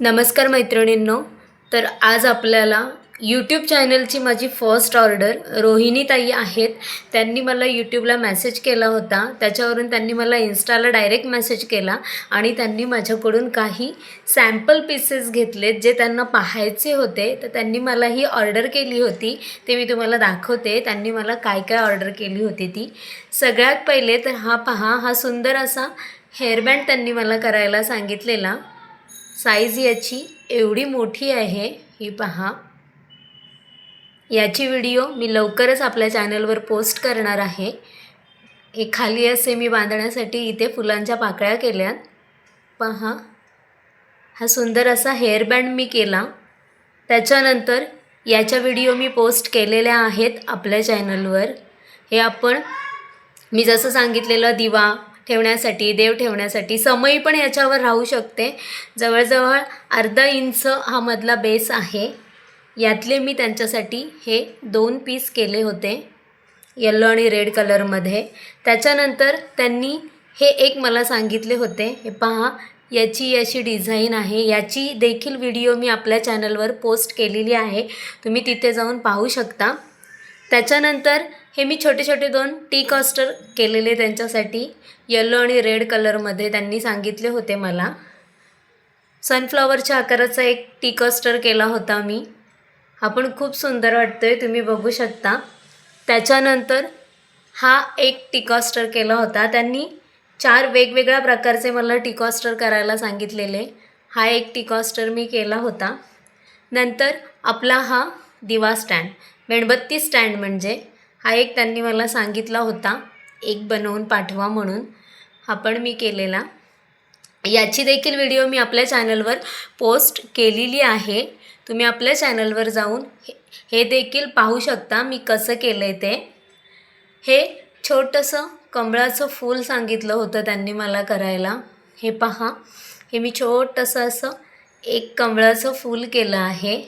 नमस्कार मैत्रिणींनो तर आज आपल्याला यूट्यूब चॅनलची माझी फर्स्ट ऑर्डर रोहिणी ताई आहेत. त्यांनी मला यूट्यूबला मेसेज केला होता. त्याच्यावरून त्यांनी मला इन्स्टाला डायरेक्ट मेसेज केला आणि त्यांनी माझ्याकडून काही सॅम्पल पीसेस घेतलेत जे त्यांना पाहायचे होते. तर त्यांनी मला ही ऑर्डर केली होती. ते मी तुम्हाला दाखवते. त्यांनी मला काय काय ऑर्डर केली होती ती. सगळ्यात पहिले तर हा पहा हा सुंदर असा हेअरबँड त्यांनी मला करायला सांगितलेला. साईज याची एवढी मोठी आहे ही पहा. याची व्हिडिओ मी लवकरच आपल्या चॅनलवर पोस्ट करणार आहे. हे खाली असे मी बांधण्यासाठी इथे फुलांच्या पाकळ्या केल्यात. पहा. हा सुंदर असा हेअरबँड मी केला. त्याच्यानंतर याच्या व्हिडिओ मी पोस्ट केलेल्या आहेत आपल्या चॅनलवर हे आपण मी जसं सांगितलेलं दिवा ठेवण्यासाठी देव ठेवण्यासाठी समई पण याच्यावर राहू शकते. जवळजवळ अर्धा इंच हा मधला बेस आहे. यातले मी त्यांच्यासाठी हे दोन पीस केले होते येल्लो आणि रेड कलरमध्ये त्याच्यानंतर त्यांनी हे एक मला सांगितले होते हे पहा याची अशी डिझाईन आहे. याची देखील व्हिडिओ मी आपल्या चॅनलवर पोस्ट केलेली आहे. तुम्ही तिथे जाऊन पाहू शकता. त्याच्यानंतर हे मी छोटे छोटे दोन टी कॉस्टर केलेले त्यांच्यासाठी. येलो आणि रेड कलरमध्ये त्यांनी सांगितले होते मला. सनफ्लॉवरच्या आकाराचा एक टी कॉस्टर केला होता मी. हा पण खूप सुंदर वाटतो आहे तुम्ही बघू शकता. त्याच्यानंतर हा एक टिकॉस्टर केला होता. त्यांनी चार वेगवेगळ्या प्रकारचे मला टिकॉस्टर करायला सांगितलेले. हा एक टिकॉस्टर मी केला होता. नंतर आपला हा दिवा स्टँड मेणबत्ती स्टँड म्हणजे हा एक त्यांनी मला सांगितला होता एक बनवून पाठवा म्हणून. हा पण मी केलेला. याची देखील व्हिडिओ मी आपल्या चॅनलवर पोस्ट केलेली आहे. तुम्ही आपल्या चॅनलवर जाऊन हे हे देखील पाहू शकता मी कसं केलं आहे ते. हे छोटंसं कमळाचं फूल सांगितलं होतं त्यांनी मला करायला. हे पहा. हे मी छोटंसं असं एक कमळाचं फूल केलं आहे.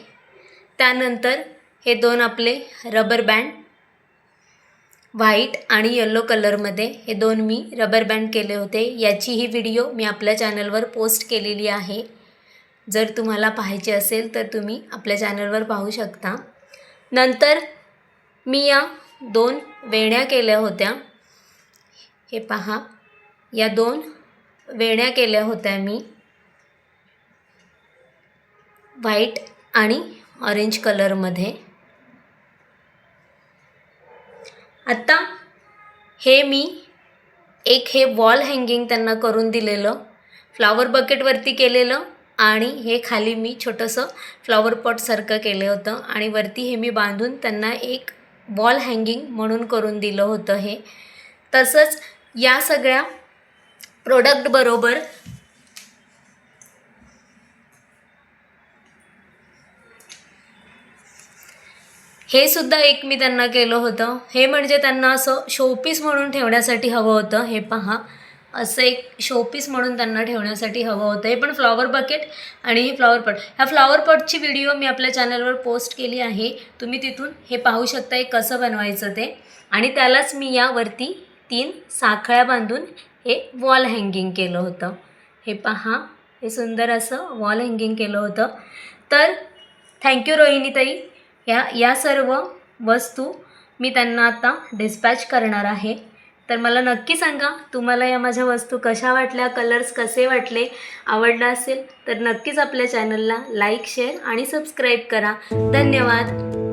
त्यानंतर हे दोन आपले रबर बँड व्हाईट आणि येलो कलरमध्ये. हे दोन मी रबर बँड केले होते. याची ही व्हिडिओ मी आपल्या चॅनलवर पोस्ट केलेली आहे. जर तुम्हाला पाहायची असेल तर तुम्ही आपल्या चॅनलवर पाहू शकता. नंतर मी या दोन वेण्या केल्या होत्या. हे पहा. या दोन वेण्या केल्या होत्या मी. व्हाईट आणि ऑरेंज कलरमध्ये. आत्ता हे मी एक हे वॉल हँगिंग त्यांना करून दिलेलं फ्लावर बकेटवरती केलेलं आणि हे खाली मी छोटंसं फ्लॉवर पॉटसारखं केलं होतं आणि वरती हे मी बांधून त्यांना एक वॉल हँगिंग म्हणून करून दिलं होतं हे. तसंच या सगळ्या प्रोडक्टबरोबर हे सुद्धा एक मी त्यांना केलं होतं. हे म्हणजे त्यांना असं शोपीस म्हणून ठेवण्यासाठी हवं होतं. हे पहा. असं एक शोपीस म्हणून त्यांना ठेवण्यासाठी हवं होतं. हे पण फ्लॉवर बकेट आणि हे फ्लॉवर पॉट ह्या फ्लॉवर पॉटची व्हिडिओ मी आपल्या चॅनलवर पोस्ट केली आहे. तुम्ही तिथून हे पाहू शकता हे कसं बनवायचं ते. आणि त्यालाच मी यावरती तीन साखळ्या बांधून हे वॉल हँगिंग केलं होतं. हे पहा. हे सुंदर असं वॉल हँगिंग केलं होतं. तर थँक्यू रोहिणीताई. या या सर्व वस्तू मी त्यांना आता डिस्पॅच करणार आहे. तर मला नक्की सांगा तुम्हाला या माझ्या वस्तू कशा वाटल्या कलर्स कसे वाटले आवडलं असेल तर नक्कीच आपल्या चॅनलला लाईक शेअर आणि सबस्क्राईब करा. धन्यवाद.